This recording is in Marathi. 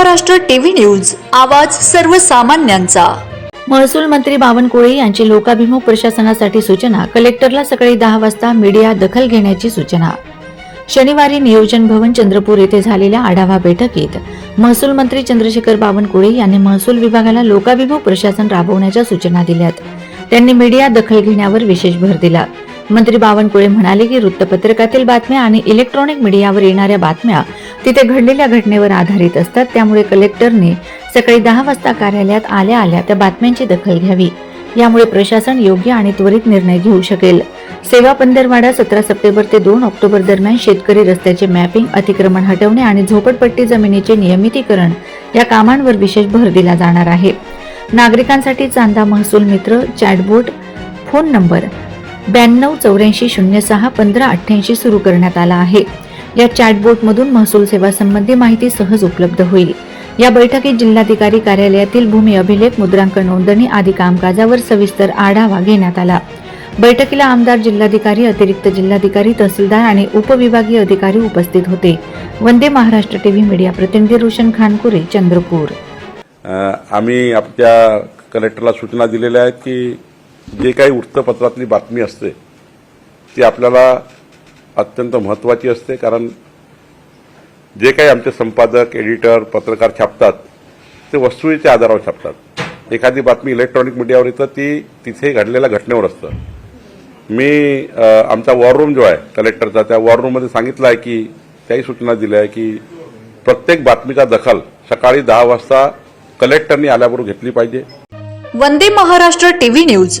महाराष्ट्र टीव्ही न्यूज आवाज सर्वसामान्यांचा. महसूल मंत्री बावनकुळे यांची लोकाभिमुख प्रशासनासाठी सूचना कलेक्टरला सकाळी दहा वाजता मीडिया दखल घेण्याची सूचना. शनिवारी नियोजन भवन चंद्रपूर येथे झालेल्या आढावा बैठकीत महसूल मंत्री चंद्रशेखर बावनकुळे यांनी महसूल विभागाला लोकाभिमुख प्रशासन राबवण्याच्या सूचना दिल्यात. त्यांनी मीडिया दखल घेण्यावर विशेष भर दिला. मंत्री बावनकुळे म्हणाले की वृत्तपत्रकातील बातम्या आणि इलेक्ट्रॉनिक मीडियावर येणाऱ्या बातम्या तिथे घडलेल्या घटनेवर आधारित असतात. त्यामुळे कलेक्टरने सकाळी दहा वाजता कार्यालयात आल्या आल्या त्या बातम्यांची दखल घ्यावी. यामुळे प्रशासन योग्य आणि त्वरित निर्णय घेऊ शकेल. सेवा पंधरवाडा सतरा सप्टेंबर ते दोन ऑक्टोबर दरम्यान शेतकरी रस्त्याचे मॅपिंग अतिक्रमण हटवणे आणि झोपडपट्टी जमिनीचे नियमितीकरण या कामांवर विशेष भर दिला जाणार आहे. नागरिकांसाठी चांदा महसूल मित्र चॅटबोट फोन नंबर ब्याण्णव चौऱ्याऐंशी शून्य सहा पंधरा अठ्ठ्याऐंशी सुरू करण्यात आला आहे. या चॅटबोटमधून महसूल सेवा संबंधी माहिती सहज उपलब्ध होईल. या बैठकीत जिल्हाधिकारी कार्यालयातील भूमी अभिलेख मुद्रांक नोंदणी आदी कामकाजावर सविस्तर आढावा घेण्यात आला. बैठकीला आमदार जिल्हाधिकारी अतिरिक्त जिल्हाधिकारी तहसीलदार आणि उपविभागीय अधिकारी उपस्थित होते. वंदे महाराष्ट्र टीव्ही मीडिया प्रतिनिधी रोशन खानकुरे चंद्रपूर. आम्ही आपल्या कलेक्टरला सूचना दिलेल्या आहेत की जे काही वृत्तपत्रातली बातमी असते ती आपल्याला अत्यंत महत्त्वाची असते. कारण जे काही आमचे संपादक एडिटर पत्रकार छापतात ते वस्तुळीच्या आधारावर छापतात. एखादी बातमी इलेक्ट्रॉनिक मीडियावर येतं ती तिथे घडलेल्या घटनेवर असतं. मी आमचा वॉर रूम जो आहे कलेक्टरचा त्या वॉर रूममध्ये सांगितलं आहे की त्याही सूचना दिल्या आहे की प्रत्येक बातमीचा दखल सकाळी दहा वाजता कलेक्टरनी आल्याबरोबर घेतली पाहिजे. Vande Maharashtra TV news.